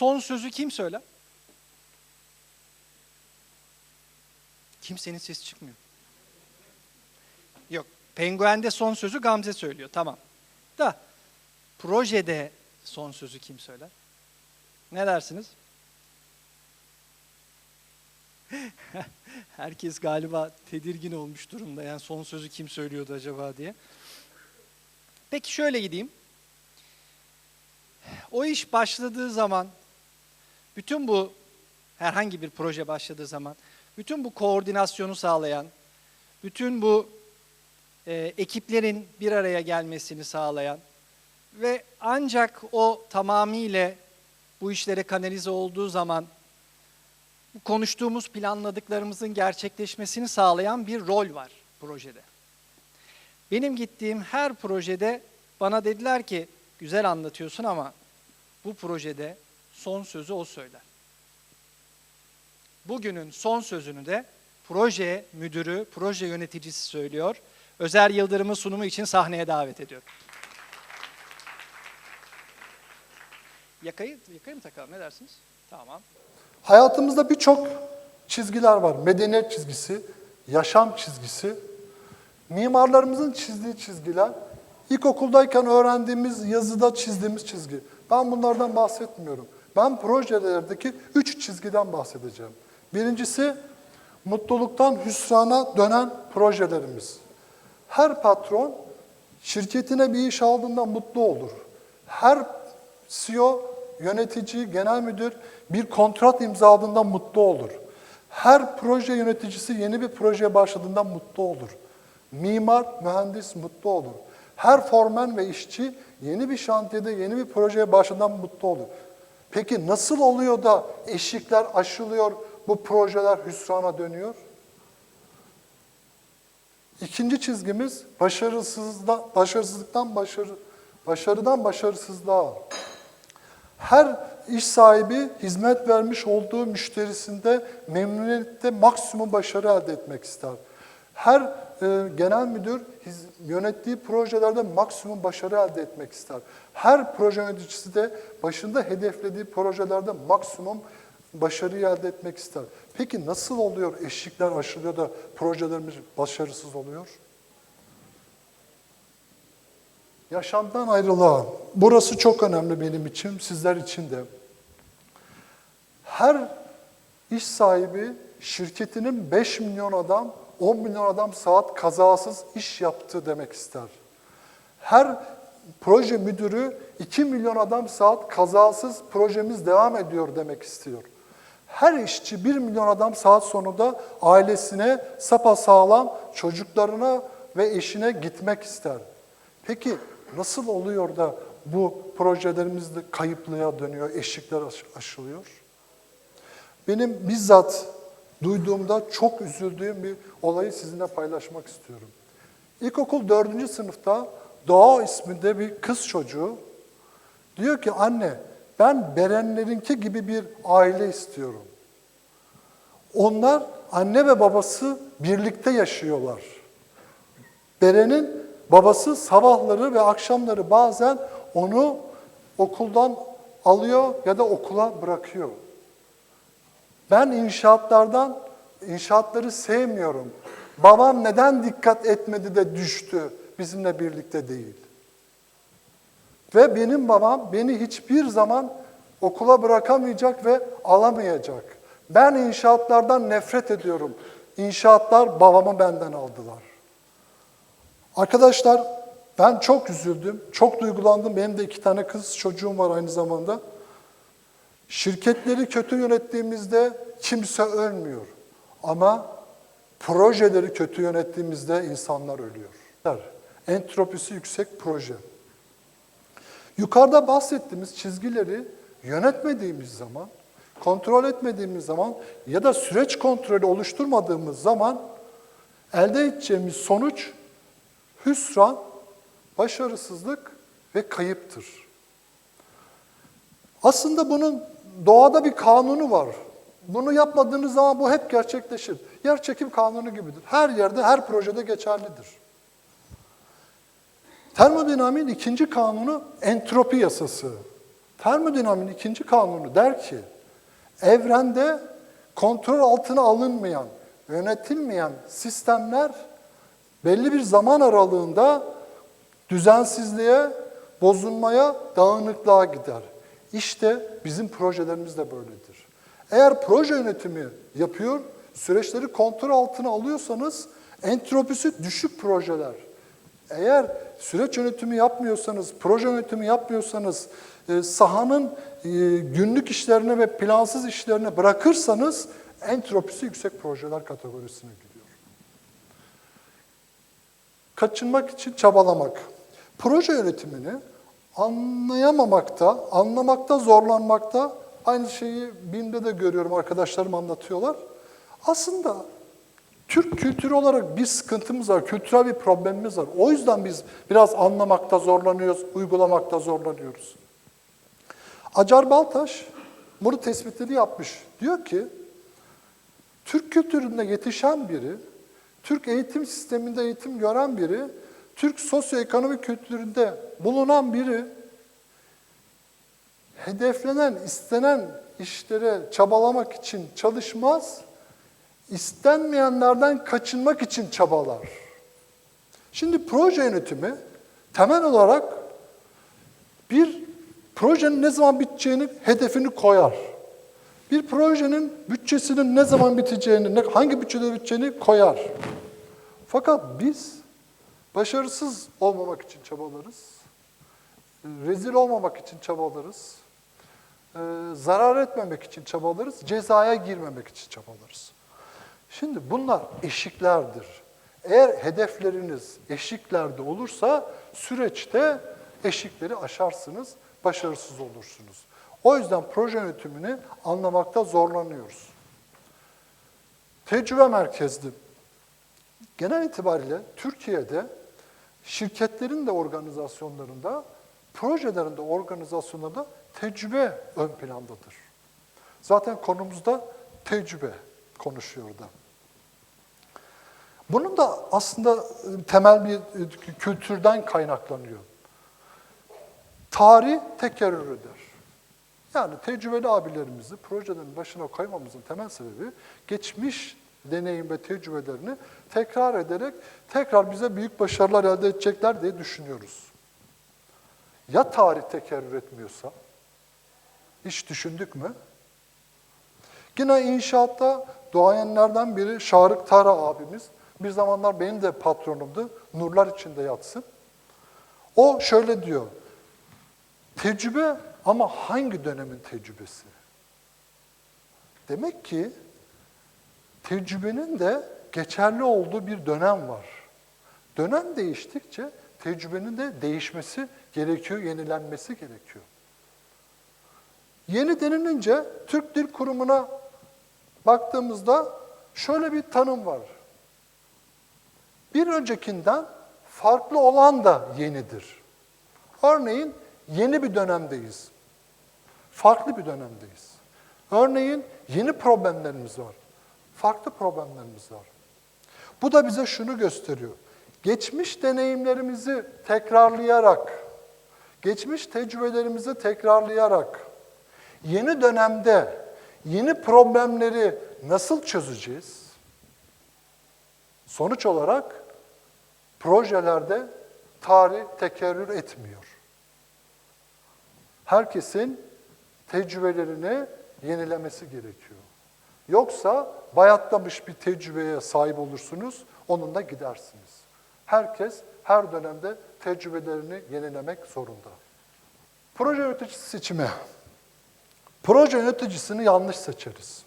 son sözü kim söyler? Kimsenin sesi çıkmıyor. Yok, penguende son sözü Gamze söylüyor. Tamam. Da projede son sözü kim söyler? Ne dersiniz? Herkes galiba tedirgin olmuş durumda. Yani son sözü kim söylüyordu acaba diye. Peki şöyle gideyim. O iş başladığı zaman, bütün bu herhangi bir proje başladığı zaman, bütün bu koordinasyonu sağlayan, bütün bu e, ekiplerin bir araya gelmesini sağlayan ve ancak o tamamıyla bu işlere kanalize olduğu zaman konuştuğumuz planladıklarımızın gerçekleşmesini sağlayan bir rol var projede. Benim gittiğim her projede bana dediler ki güzel anlatıyorsun ama bu projede son sözü o söyler. Bugünün son sözünü de proje müdürü, proje yöneticisi söylüyor. Özer Yıldırım'ın sunumu için sahneye davet ediyorum. Yakayı, yakayı mı takalım ne dersiniz? Tamam. Hayatımızda birçok çizgiler var. Medeniyet çizgisi, yaşam çizgisi. Mimarlarımızın çizdiği çizgiler, ilkokuldayken öğrendiğimiz yazıda çizdiğimiz çizgi. Ben bunlardan bahsetmiyorum. Ben projelerdeki üç çizgiden bahsedeceğim. Birincisi mutluluktan hüsrana dönen projelerimiz. Her patron şirketine bir iş aldığında mutlu olur. Her CEO, yönetici, genel müdür bir kontrat imzaladığında mutlu olur. Her proje yöneticisi yeni bir projeye başladığında mutlu olur. Mimar, mühendis mutlu olur. Her formen ve işçi yeni bir şantiyede, yeni bir projeye başladığında mutlu olur. Peki nasıl oluyor da eşikler aşılıyor, bu projeler hüsrana dönüyor? İkinci çizgimiz başarısızlıktan, başarısızlıktan başarı, başarıdan başarısızlığa. Her iş sahibi hizmet vermiş olduğu müşterisinde memnuniyette maksimum başarı elde etmek ister. Her e, genel müdür yönettiği projelerde maksimum başarı elde etmek ister. Her proje yöneticisi de başında hedeflediği projelerde maksimum başarıyı elde etmek ister. Peki nasıl oluyor eşikler aşılıyor da projelerimiz başarısız oluyor? Yaşamdan ayrılığa. Burası çok önemli benim için, sizler için de. Her iş sahibi şirketinin 5 milyon adam, 10 milyon adam saat kazasız iş yaptı demek ister. Her proje müdürü 2 milyon adam saat kazasız projemiz devam ediyor demek istiyor. Her işçi 1 milyon adam saat sonunda ailesine sapasağlam çocuklarına ve eşine gitmek ister. Peki nasıl oluyor da bu projelerimizde kayıplığa dönüyor, eşikler aş- aşılıyor? Benim bizzat duyduğumda çok üzüldüğüm bir olayı sizinle paylaşmak istiyorum. İlkokul dördüncü sınıfta Doğa isminde bir kız çocuğu diyor ki anne ben Berenlerinki gibi bir aile istiyorum. Onlar anne ve babası birlikte yaşıyorlar. Beren'in babası sabahları ve akşamları bazen onu okuldan alıyor ya da okula bırakıyor. Ben inşaatlardan, inşaatları sevmiyorum. Babam neden dikkat etmedi de düştü, bizimle birlikte değil. Ve benim babam beni hiçbir zaman okula bırakamayacak ve alamayacak. Ben inşaatlardan nefret ediyorum. İnşaatlar babamı benden aldılar. Arkadaşlar ben çok üzüldüm, çok duygulandım. Benim de iki tane kız çocuğum var aynı zamanda. Şirketleri kötü yönettiğimizde kimse ölmüyor. Ama projeleri kötü yönettiğimizde insanlar ölüyor. Entropisi yüksek proje. Yukarıda bahsettiğimiz çizgileri yönetmediğimiz zaman, kontrol etmediğimiz zaman ya da süreç kontrolü oluşturmadığımız zaman elde edeceğimiz sonuç hüsran, başarısızlık ve kayıptır. Aslında bunun doğada bir kanunu var. Bunu yapmadığınız zaman bu hep gerçekleşir. Yer çekim kanunu gibidir. Her yerde, her projede geçerlidir. Termodinamiğin ikinci kanunu entropi yasası. Termodinamiğin ikinci kanunu der ki, evrende kontrol altına alınmayan, yönetilmeyen sistemler belli bir zaman aralığında düzensizliğe, bozulmaya, dağınıklığa gider. İşte bizim projelerimiz de böyledir. Eğer proje yönetimi yapıyor, süreçleri kontrol altına alıyorsanız entropisi düşük projeler. Eğer süreç yönetimi yapmıyorsanız, proje yönetimi yapmıyorsanız, e, sahanın e, günlük işlerine ve plansız işlerine bırakırsanız entropisi yüksek projeler kategorisine giriyor. Kaçınmak için çabalamak. Proje yönetimini anlayamamakta, anlamakta zorlanmakta, aynı şeyi BİM'de de görüyorum arkadaşlarım anlatıyorlar. Aslında Türk kültürü olarak bir sıkıntımız var, kültürel bir problemimiz var. O yüzden biz biraz anlamakta zorlanıyoruz, uygulamakta zorlanıyoruz. Acar Baltaş bunu tespitini yapmış. Diyor ki, Türk kültüründe yetişen biri, Türk eğitim sisteminde eğitim gören biri, Türk sosyoekonomik kültüründe bulunan biri, hedeflenen, istenen işlere çabalamak için çalışmaz, istenmeyenlerden kaçınmak için çabalar. Şimdi proje yönetimi temel olarak bir projenin ne zaman biteceğini, hedefini koyar. Bir projenin bütçesinin ne zaman biteceğini, hangi bütçede biteceğini koyar. Fakat biz başarısız olmamak için çabalarız. Rezil olmamak için çabalarız. e, Zarar etmemek için çabalarız. Cezaya girmemek için çabalarız. Şimdi bunlar eşiklerdir. Eğer hedefleriniz eşiklerde olursa süreçte eşikleri aşarsınız, başarısız olursunuz. O yüzden proje yönetimini anlamakta zorlanıyoruz. Tecrübe merkezli. Genel itibariyle Türkiye'de şirketlerin de organizasyonlarında, projelerin de organizasyonlarında tecrübe ön plandadır. Zaten konumuzda tecrübe konuşuyor da. Bunun da aslında e, temel bir e, kültürden kaynaklanıyor. Tarih tekerrür eder. Yani tecrübeli abilerimizi projelerin başına koymamızın temel sebebi geçmiş deneyim ve tecrübelerini tekrar ederek tekrar bize büyük başarılar elde edecekler diye düşünüyoruz. Ya tarih tekerrür etmiyorsa? Hiç düşündük mü? Yine inşaatta duayenlerden biri Şarık Tara abimiz. Bir zamanlar benim de patronumdu. Nurlar içinde yatsın. O şöyle diyor. Tecrübe ama hangi dönemin tecrübesi? Demek ki tecrübenin de geçerli olduğu bir dönem var. Dönem değiştikçe tecrübenin de değişmesi gerekiyor, yenilenmesi gerekiyor. Yeni denilince Türk Dil Kurumu'na baktığımızda şöyle bir tanım var. Bir öncekinden farklı olan da yenidir. Örneğin yeni bir dönemdeyiz. Farklı bir dönemdeyiz. Örneğin yeni problemlerimiz var. Farklı problemlerimiz var. Bu da bize şunu gösteriyor. Geçmiş deneyimlerimizi tekrarlayarak, geçmiş tecrübelerimizi tekrarlayarak yeni dönemde yeni problemleri nasıl çözeceğiz? Sonuç olarak projelerde tarih tekerrür etmiyor. Herkesin tecrübelerini yenilemesi gerekiyor. Yoksa bayatlamış bir tecrübeye sahip olursunuz, onunla gidersiniz. Herkes her dönemde tecrübelerini yenilemek zorunda. Proje yöneticisi seçimi. Proje yöneticisini yanlış seçeriz.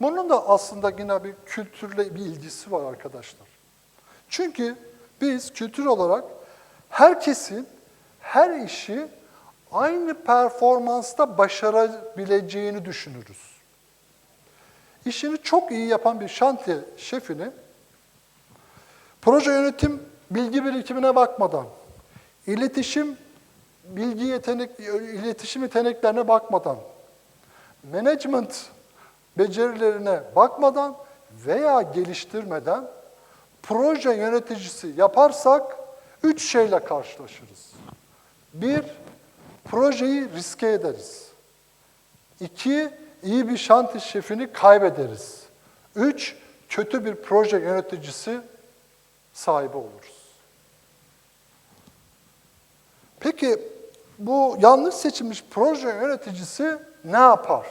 Bunun da aslında yine bir kültürle bir ilgisi var arkadaşlar. Çünkü biz kültür olarak herkesin her işi aynı performansta başarabileceğini düşünürüz. İşini çok iyi yapan bir şantiye şefini proje yönetim bilgi birikimine bakmadan, iletişim bilgi yetenek iletişim yeteneklerine bakmadan, management becerilerine bakmadan veya geliştirmeden proje yöneticisi yaparsak üç şeyle karşılaşırız. Bir, projeyi riske ederiz. İki, iyi bir şantiye şefini kaybederiz. Üç, kötü bir proje yöneticisi sahibi oluruz. Peki bu yanlış seçilmiş proje yöneticisi ne yapar?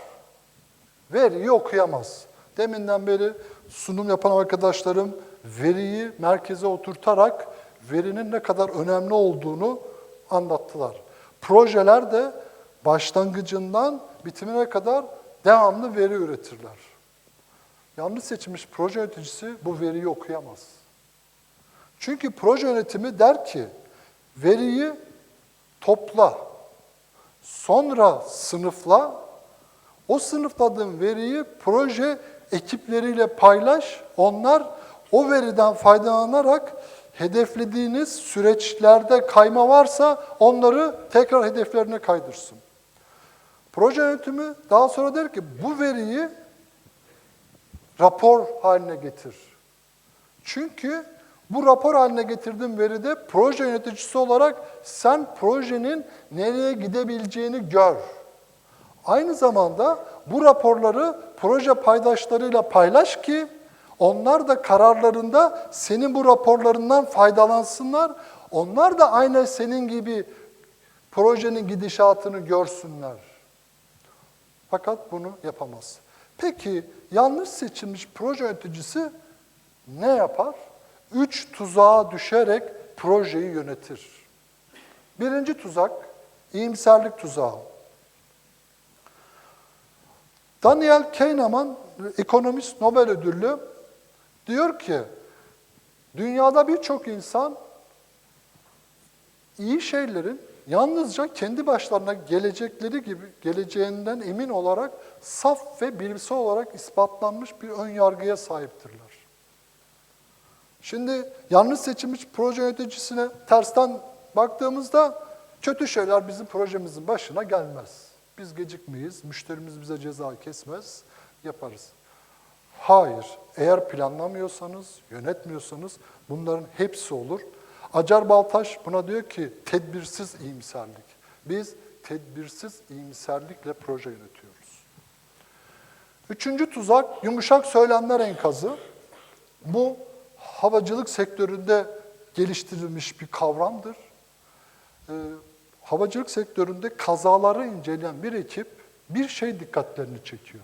Veriyi okuyamaz. Deminden beri sunum yapan arkadaşlarım veriyi merkeze oturtarak verinin ne kadar önemli olduğunu anlattılar. Projeler de başlangıcından bitimine kadar devamlı veri üretirler. Yanlış seçilmiş proje yöneticisi bu veriyi okuyamaz. Çünkü proje yönetimi der ki veriyi topla, sonra sınıfla, o sınıfladığın veriyi proje ekipleriyle paylaş, onlar o veriden faydalanarak hedeflediğiniz süreçlerde kayma varsa onları tekrar hedeflerine kaydırsın. Proje yönetimi daha sonra der ki bu veriyi rapor haline getir. Çünkü bu rapor haline getirdiğin veride proje yöneticisi olarak sen projenin nereye gidebileceğini gör. Aynı zamanda bu raporları proje paydaşlarıyla paylaş ki onlar da kararlarında senin bu raporlarından faydalansınlar. Onlar da aynı senin gibi projenin gidişatını görsünler. Fakat bunu yapamaz. Peki yanlış seçilmiş proje yöneticisi ne yapar? Üç tuzağa düşerek projeyi yönetir. Birinci tuzak, iyimserlik tuzağı. Daniel Kahneman, ekonomist Nobel ödüllü, diyor ki, dünyada birçok insan iyi şeylerin yalnızca kendi başlarına gelecekleri gibi geleceğinden emin olarak saf ve bilimsel olarak ispatlanmış bir ön yargıya sahiptirler. Şimdi yanlış seçilmiş proje yöneticisine tersten baktığımızda kötü şeyler bizim projemizin başına gelmez. Biz gecikmeyiz, müşterimiz bize ceza kesmez, yaparız. Hayır, eğer planlamıyorsanız, yönetmiyorsanız bunların hepsi olur. Acar Baltaş buna diyor ki tedbirsiz iyimserlik. Biz tedbirsiz iyimserlikle proje yönetiyoruz. Üçüncü tuzak yumuşak söylemler enkazı. Bu havacılık sektöründe geliştirilmiş bir kavramdır. Ee, havacılık sektöründe kazaları inceleyen bir ekip bir şey dikkatlerini çekiyor.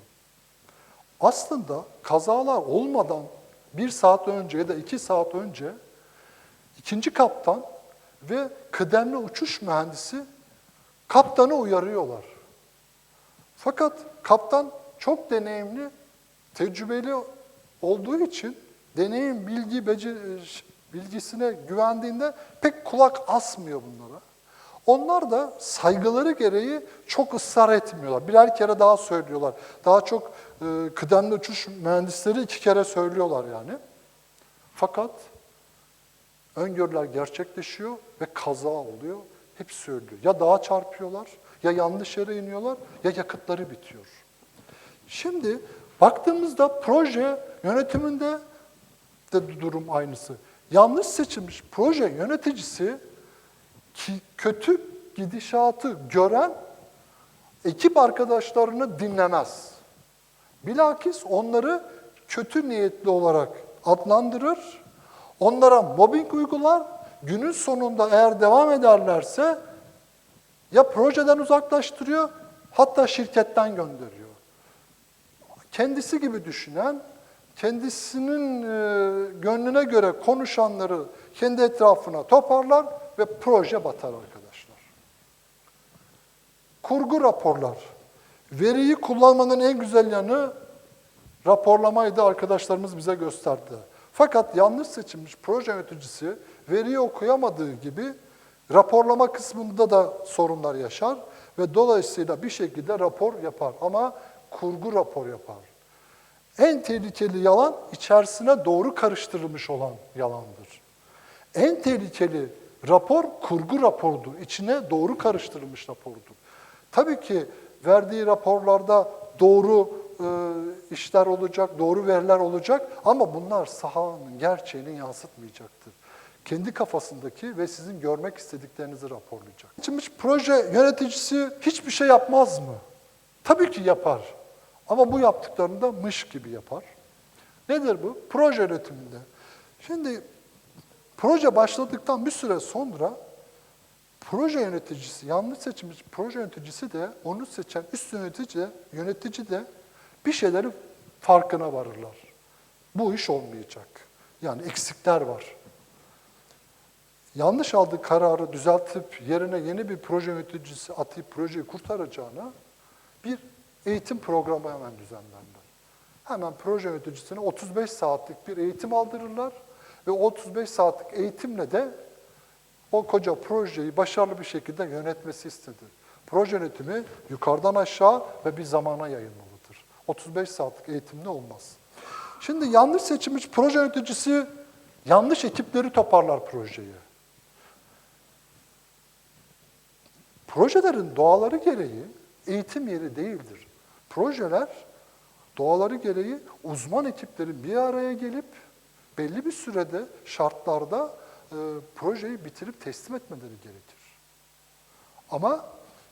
Aslında kazalar olmadan bir saat önce ya da iki saat önce ikinci kaptan ve kıdemli uçuş mühendisi kaptanı uyarıyorlar. Fakat kaptan çok deneyimli, tecrübeli olduğu için deneyim, bilgi, becer- bilgisine güvendiğinde pek kulak asmıyor bunlara. Onlar da saygıları gereği çok ısrar etmiyorlar. Birer kere daha söylüyorlar. Daha çok e, kıdemli uçuş mühendisleri iki kere söylüyorlar yani. Fakat öngörüler gerçekleşiyor ve kaza oluyor. Hep söylüyor. Ya dağa çarpıyorlar, ya yanlış yere iniyorlar, ya yakıtları bitiyor. Şimdi baktığımızda proje yönetiminde de durum aynısı. Yanlış seçilmiş proje yöneticisi ki kötü gidişatı gören ekip arkadaşlarını dinlemez. Bilakis onları kötü niyetli olarak adlandırır, onlara mobbing uygular, günün sonunda eğer devam ederlerse ya projeden uzaklaştırıyor, hatta şirketten gönderiyor. Kendisi gibi düşünen, kendisinin e, gönlüne göre konuşanları kendi etrafına toparlar ve proje batar arkadaşlar. Kurgu raporlar. Veriyi kullanmanın en güzel yanı raporlamaydı arkadaşlarımız bize gösterdi. Fakat yanlış seçilmiş proje yöneticisi veriyi okuyamadığı gibi raporlama kısmında da sorunlar yaşar ve dolayısıyla bir şekilde rapor yapar ama kurgu rapor yapar. En tehlikeli yalan içerisine doğru karıştırılmış olan yalandır. En tehlikeli rapor kurgu rapordur. İçine doğru karıştırılmış rapordur. Tabii ki verdiği raporlarda doğru işler olacak, doğru veriler olacak ama bunlar sahanın gerçeğini yansıtmayacaktır. kendi kafasındaki ve sizin görmek istediklerinizi raporlayacak. Şimdi proje yöneticisi hiçbir şey yapmaz mı? Tabii ki yapar. Ama bu yaptıklarını da mış gibi yapar. Nedir bu? Proje yönetiminde. Şimdi proje başladıktan bir süre sonra proje yöneticisi, yanlış seçilmiş proje yöneticisi de, onu seçen üst yönetici de, yönetici de bir şeylerin farkına varırlar. Bu iş olmayacak. Yani eksikler var. Yanlış aldığı kararı düzeltip yerine yeni bir proje yöneticisi atayıp projeyi kurtaracağına bir eğitim programı hemen düzenlerler. Hemen proje yöneticisine 35 saatlik bir eğitim aldırırlar ve 35 saatlik eğitimle de o koca projeyi başarılı bir şekilde yönetmesi istenir. Proje yönetimi yukarıdan aşağı ve bir zamana yayılmalıdır. 35 saatlik eğitimle olmaz. Şimdi yanlış seçilmiş proje yöneticisi yanlış ekipleri toparlar projeyi. Projelerin doğaları gereği eğitim yeri değildir. Projeler doğaları gereği uzman ekiplerin bir araya gelip belli bir sürede şartlarda e, projeyi bitirip teslim etmeleri gerekir. Ama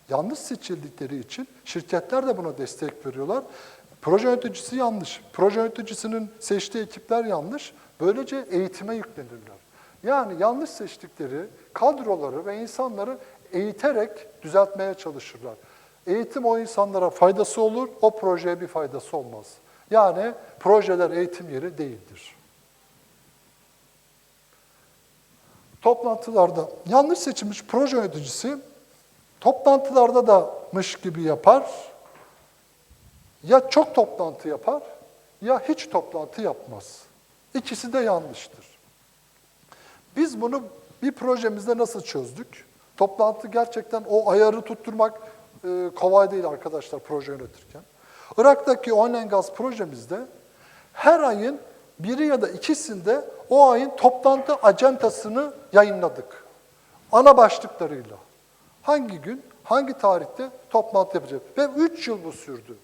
yanlış seçildikleri için şirketler de buna destek veriyorlar. Proje yöneticisi yanlış. Proje yöneticisinin seçtiği ekipler yanlış. Böylece eğitime yüklenirler. Yani yanlış seçtikleri kadroları ve insanları eğiterek düzeltmeye çalışırlar. Eğitim o insanlara faydası olur, o projeye bir faydası olmaz. Yani projeler eğitim yeri değildir. Toplantılarda yanlış seçilmiş proje yöneticisi toplantılarda da mış gibi yapar. Ya çok toplantı yapar ya hiç toplantı yapmaz. İkisi de yanlıştır. Biz bunu bir projemizde nasıl çözdük? Toplantı gerçekten o ayarı tutturmak e, kolay değil arkadaşlar proje yönetirken. Irak'taki oil gas projemizde her ayın biri ya da ikisinde o ayın toplantı acentasını yayınladık. Ana başlıklarıyla. Hangi gün, hangi tarihte toplantı yapacağız. Ve 3 yıl bu sürdü.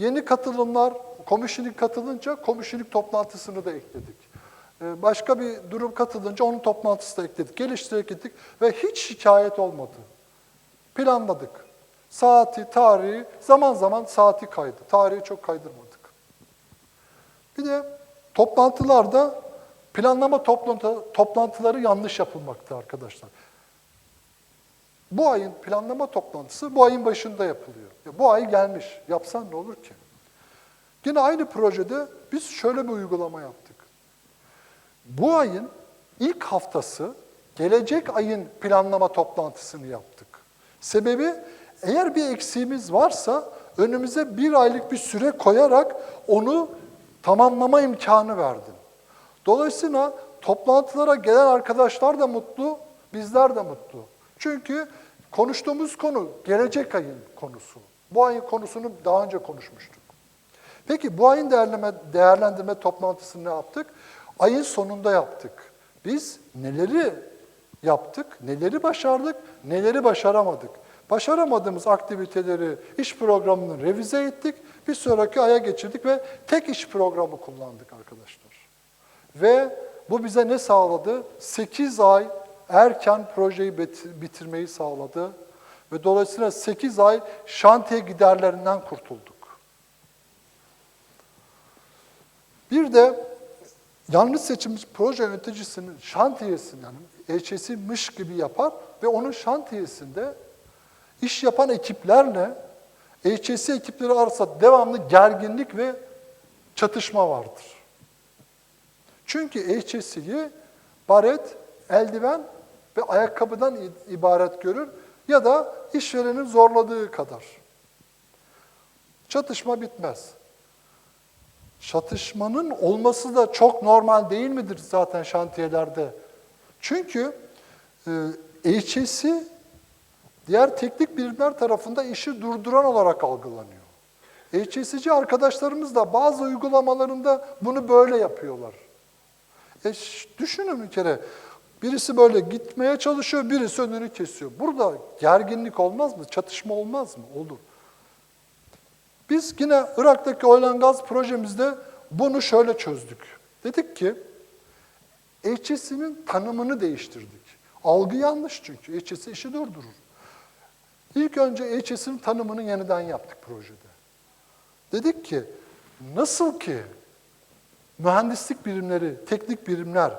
Yeni katılımlar, komisyonik katılınca komisyonik toplantısını da ekledik. Ee, Başka bir durum katılınca onun toplantısı da ekledik. Geliştirerek gittik ve hiç şikayet olmadı. Planladık. Saati, tarihi, zaman zaman saati kaydı. Tarihi çok kaydırmadık. Bir de toplantılarda planlama toplantı, toplantıları yanlış yapılmakta arkadaşlar. Bu ayın planlama toplantısı bu ayın başında yapılıyor. Ya bu ay gelmiş. Yapsan ne olur ki? Yine aynı projede biz şöyle bir uygulama yaptık. Bu ayın ilk haftası gelecek ayın planlama toplantısını yaptık. Sebebi eğer bir eksiğimiz varsa önümüze bir aylık bir süre koyarak onu tamamlama imkanı verdim. Dolayısıyla toplantılara gelen arkadaşlar da mutlu, bizler de mutlu. Çünkü konuştuğumuz konu gelecek ayın konusu. Bu ayın konusunu daha önce konuşmuştuk. Peki bu ayın değerleme, değerlendirme toplantısını ne yaptık? Ayın sonunda yaptık. Biz neleri yaptık, neleri başardık, neleri başaramadık. Başaramadığımız aktiviteleri, iş programını revize ettik, bir sonraki aya geçirdik ve tek iş programı kullandık arkadaşlar. Ve bu bize ne sağladı? 8 ay erken projeyi bit- bitirmeyi sağladı ve dolayısıyla 8 ay şantiye giderlerinden kurtulduk. Bir de yanlış seçilmiş proje yöneticisinin şantiyesini yani HS'miş gibi yapar ve onun şantiyesinde iş yapan ekiplerle HSC ekipleri arasında devamlı gerginlik ve çatışma vardır. Çünkü HSC'yi baret, eldiven ve ayakkabıdan ibaret görür ya da işverenin zorladığı kadar. Çatışma bitmez. Çatışmanın olması da çok normal değil midir zaten şantiyelerde? Çünkü e, HSC diğer teknik birimler tarafında işi durduran olarak algılanıyor. HSC arkadaşlarımız da bazı uygulamalarında bunu böyle yapıyorlar. E, düşünün bir kere, birisi böyle gitmeye çalışıyor, birisi önünü kesiyor. Burada gerginlik olmaz mı, çatışma olmaz mı? Olur. Biz yine Irak'taki oil gaz projemizde bunu şöyle çözdük. Dedik ki, HS'nin tanımını değiştirdik. Algı yanlış çünkü. HS işi durdurur. İlk önce HS'in tanımını yeniden yaptık projede. Dedik ki nasıl ki mühendislik birimleri, teknik birimler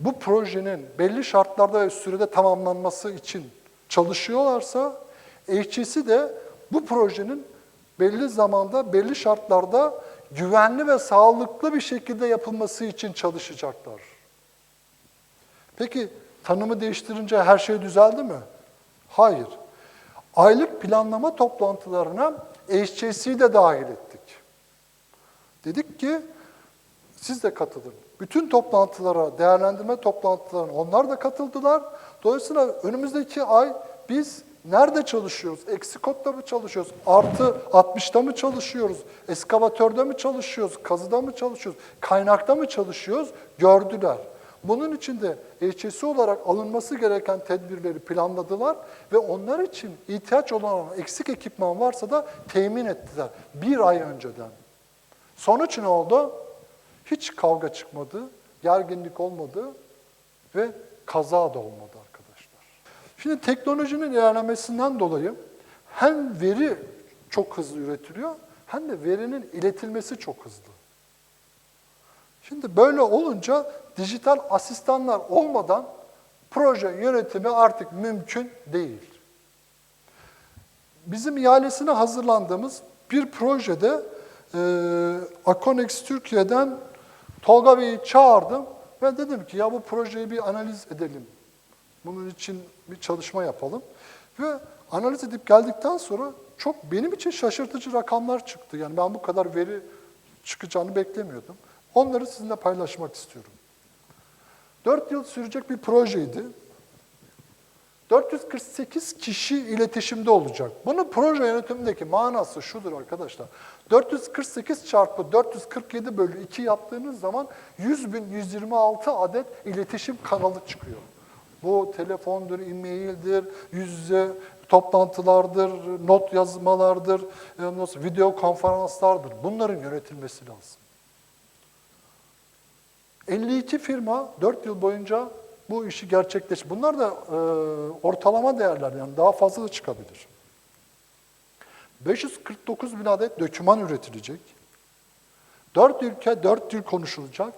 bu projenin belli şartlarda ve sürede tamamlanması için çalışıyorlarsa HS'i de bu projenin belli zamanda, belli şartlarda güvenli ve sağlıklı bir şekilde yapılması için çalışacaklar. Peki tanımı değiştirince her şey düzeldi mi? Hayır. Aylık planlama toplantılarına HCC'yi de dahil ettik. Dedik ki siz de katılın. Bütün toplantılara, değerlendirme toplantılarına onlar da katıldılar. Dolayısıyla önümüzdeki ay biz nerede çalışıyoruz? Eksi kodda mı çalışıyoruz? Artı 60'ta mı çalışıyoruz? Eskavatörde mi çalışıyoruz? Kazıda mı çalışıyoruz? Kaynakta mı çalışıyoruz? Gördüler. Bunun için de HSS olarak alınması gereken tedbirleri planladılar ve onlar için ihtiyaç olan eksik ekipman varsa da temin ettiler bir ay önceden. Sonuç ne oldu? Hiç kavga çıkmadı, gerginlik olmadı ve kaza da olmadı arkadaşlar. Şimdi teknolojinin ilerlemesinden dolayı hem veri çok hızlı üretiliyor hem de verinin iletilmesi çok hızlı. Şimdi böyle olunca dijital asistanlar olmadan proje yönetimi artık mümkün değil. Bizim ihalesine hazırlandığımız bir projede e, Akonex Türkiye'den Tolga Bey'i çağırdım ve dedim ki ya bu projeyi bir analiz edelim. Bunun için bir çalışma yapalım. Ve analiz edip geldikten sonra çok benim için şaşırtıcı rakamlar çıktı. Yani ben bu kadar veri çıkacağını beklemiyordum. Onları sizinle paylaşmak istiyorum. 4 yıl sürecek bir projeydi. 448 kişi iletişimde olacak. Bunun proje yönetimindeki manası şudur arkadaşlar. 448 çarpı 447 bölü 2 yaptığınız zaman 100.126 adet iletişim kanalı çıkıyor. Bu telefondur, e-maildir, yüz yüze toplantılardır, not yazmalardır, video konferanslardır. Bunların yönetilmesi lazım. 52 firma 4 yıl boyunca bu işi gerçekleş. Bunlar da e, ortalama değerler yani daha fazla da çıkabilir. 549 bin adet döküman üretilecek. 4 ülke 4 dil konuşulacak.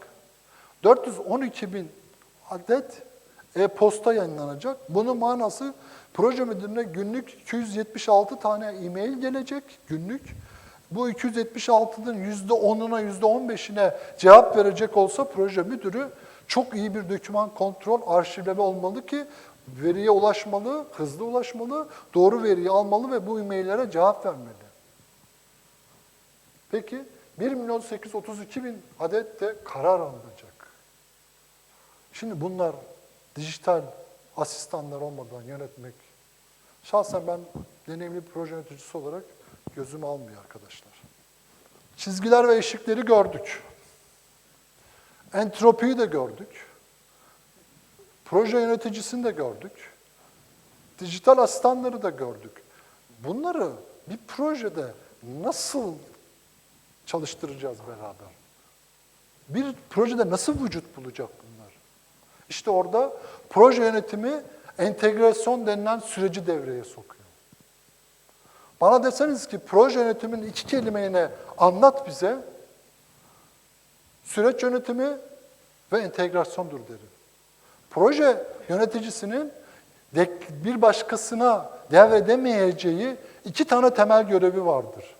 412 bin adet e-posta yayınlanacak. Bunun manası proje müdürüne günlük 276 tane e-mail gelecek günlük. Bu 276'nın %10'una, %15'ine cevap verecek olsa proje müdürü çok iyi bir doküman kontrol arşivleme olmalı ki veriye ulaşmalı, hızlı ulaşmalı, doğru veriyi almalı ve bu e-maillere cevap vermeli. Peki 1 milyon 832 bin adet de karar alınacak. Şimdi bunlar dijital asistanlar olmadan yönetmek, şahsen ben deneyimli proje yöneticisi olarak gözüm almıyor arkadaşlar. Çizgiler ve eşikleri gördük. Entropiyi de gördük. Proje yöneticisini de gördük. Dijital asistanları da gördük. Bunları bir projede nasıl çalıştıracağız beraber? Bir projede nasıl vücut bulacak bunlar? İşte orada proje yönetimi entegrasyon denilen süreci devreye sokuyor. Bana deseniz ki proje yönetiminin iki kelimeyle anlat bize, süreç yönetimi ve entegrasyondur derim. Proje yöneticisinin bir başkasına devredemeyeceği iki tane temel görevi vardır.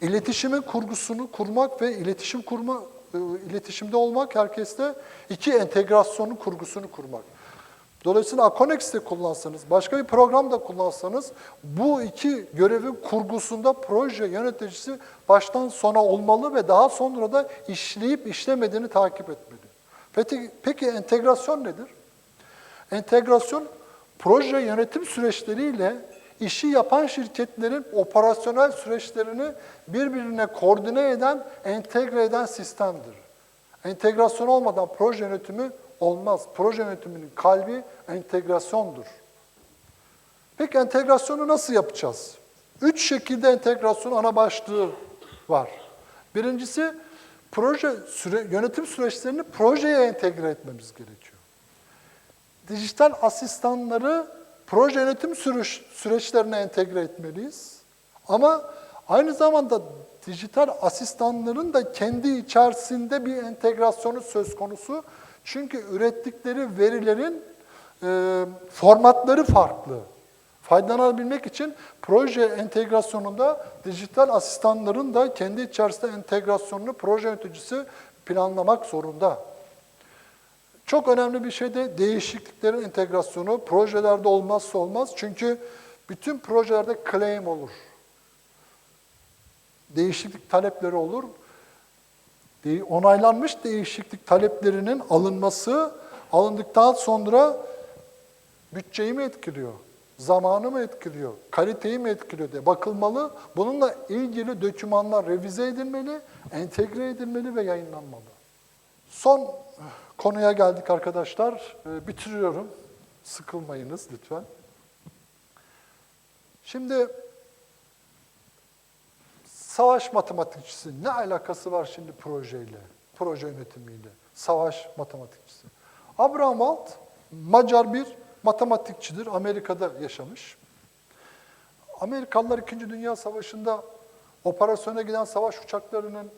İletişimin kurgusunu kurmak ve iletişim kurma, e, iletişimde olmak herkeste iki entegrasyonun kurgusunu kurmak. Dolayısıyla Akonex'te kullansanız, başka bir programda kullansanız bu iki görevin kurgusunda proje yöneticisi baştan sona olmalı ve daha sonra da işleyip işlemediğini takip etmeli. Peki, peki entegrasyon nedir? Entegrasyon proje yönetim süreçleriyle işi yapan şirketlerin operasyonel süreçlerini birbirine koordine eden, entegre eden sistemdir. Entegrasyon olmadan proje yönetimi olmaz. Proje yönetiminin kalbi entegrasyondur. Peki entegrasyonu nasıl yapacağız? Üç şekilde entegrasyon ana başlığı var. Birincisi proje süre, yönetim süreçlerini projeye entegre etmemiz gerekiyor. Dijital asistanları proje yönetim süreç, süreçlerine entegre etmeliyiz. Ama aynı zamanda dijital asistanların da kendi içerisinde bir entegrasyonu söz konusu. Çünkü ürettikleri verilerin e, formatları farklı. Faydalanabilmek için proje entegrasyonunda dijital asistanların da kendi içerisinde entegrasyonunu proje yöneticisi planlamak zorunda. Çok önemli bir şey de değişikliklerin entegrasyonu. Projelerde olmazsa olmaz. Çünkü bütün projelerde claim olur. Değişiklik talepleri olur. Onaylanmış değişiklik taleplerinin alınması, alındıktan sonra bütçeyi mi etkiliyor? Zamanı mı etkiliyor? Kaliteyi mi etkiliyor diye bakılmalı. Bununla ilgili dokümanlar revize edilmeli, entegre edilmeli ve yayınlanmalı. Son konuya geldik arkadaşlar. Ee, Bitiriyorum. Sıkılmayınız lütfen. Şimdi savaş matematikçisi ne alakası var şimdi projeyle, proje yönetimiyle? Savaş matematikçisi. Abraham Wald Macar bir matematikçidir. Amerika'da yaşamış. Amerikalılar 2. Dünya Savaşı'nda operasyona giden savaş uçaklarının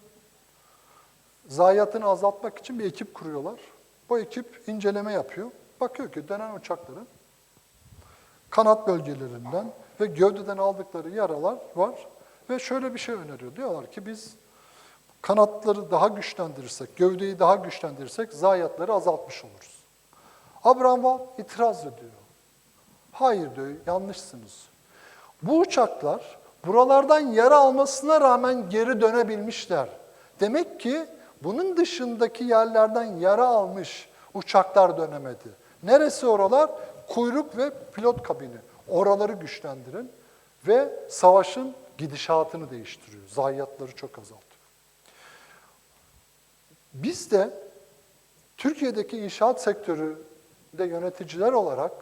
zayiatını azaltmak için bir ekip kuruyorlar. Bu ekip inceleme yapıyor. Bakıyor ki dönen uçakların kanat bölgelerinden ve gövdeden aldıkları yaralar var. Ve şöyle bir şey öneriyor. Diyorlar ki biz kanatları daha güçlendirirsek, gövdeyi daha güçlendirirsek zayiatları azaltmış oluruz. Abraham itiraz ediyor. Hayır diyor, yanlışsınız. Bu uçaklar buralardan yara almasına rağmen geri dönebilmişler. Demek ki bunun dışındaki yerlerden yara almış uçaklar dönemedi. Neresi oralar? Kuyruk ve pilot kabini. Oraları güçlendirin ve savaşın gidişatını değiştiriyor. Zayiatları çok azaltıyor. Biz de Türkiye'deki inşaat sektöründe yöneticiler olarak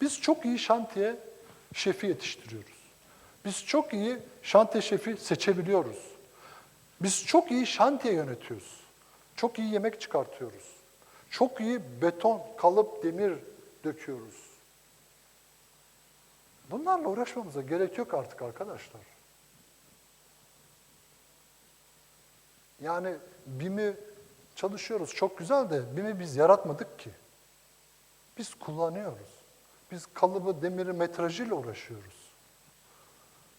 biz çok iyi şantiye şefi yetiştiriyoruz. Biz çok iyi şantiye şefi seçebiliyoruz. Biz çok iyi şantiye yönetiyoruz. Çok iyi yemek çıkartıyoruz. Çok iyi beton, kalıp, demir döküyoruz. Bunlarla uğraşmamıza gerek yok artık arkadaşlar. Yani BİM'i çalışıyoruz çok güzel de BİM'i biz yaratmadık ki. Biz kullanıyoruz. Biz kalıbı, demiri, metrajıyla uğraşıyoruz.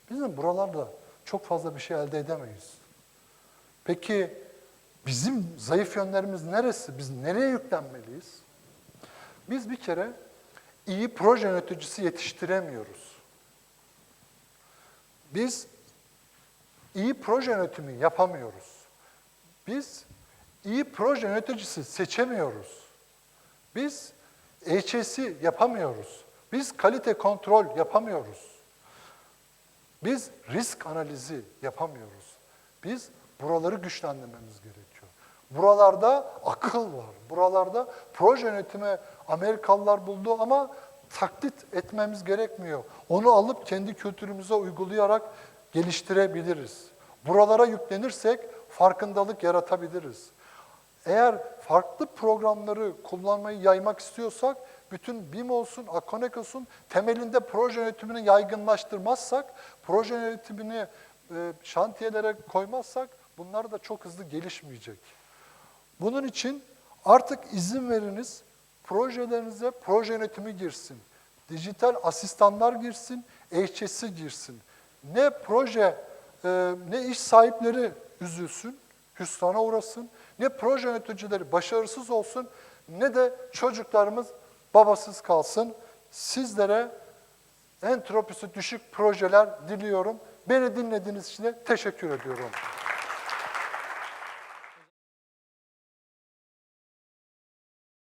Bizim buralarda çok fazla bir şey elde edemeyiz. Peki bizim zayıf yönlerimiz neresi? Biz nereye yüklenmeliyiz? Biz bir kere iyi proje yöneticisi yetiştiremiyoruz. Biz iyi proje yönetimi yapamıyoruz. Biz iyi proje yöneticisi seçemiyoruz. Biz HS'i yapamıyoruz. Biz kalite kontrol yapamıyoruz. Biz risk analizi yapamıyoruz. Biz buraları güçlendirmemiz gerekiyor. Buralarda akıl var. Buralarda proje yönetimi Amerikalılar buldu ama taklit etmemiz gerekmiyor. Onu alıp kendi kültürümüze uygulayarak geliştirebiliriz. Buralara yüklenirsek farkındalık yaratabiliriz. Eğer farklı programları kullanmayı yaymak istiyorsak, bütün BİM olsun, Akonek olsun, temelinde proje yönetimini yaygınlaştırmazsak, proje yönetimini e, şantiyelere koymazsak bunlar da çok hızlı gelişmeyecek. Bunun için artık izin veriniz, projelerinize proje yönetimi girsin. Dijital asistanlar girsin, HS'i girsin. Ne proje, e, ne iş sahipleri üzülsün, hüsrana uğrasın, ne proje yöneticileri başarısız olsun, ne de çocuklarımız babasız kalsın. Sizlere entropisi düşük projeler diliyorum. Beni dinlediğiniz için de teşekkür ediyorum.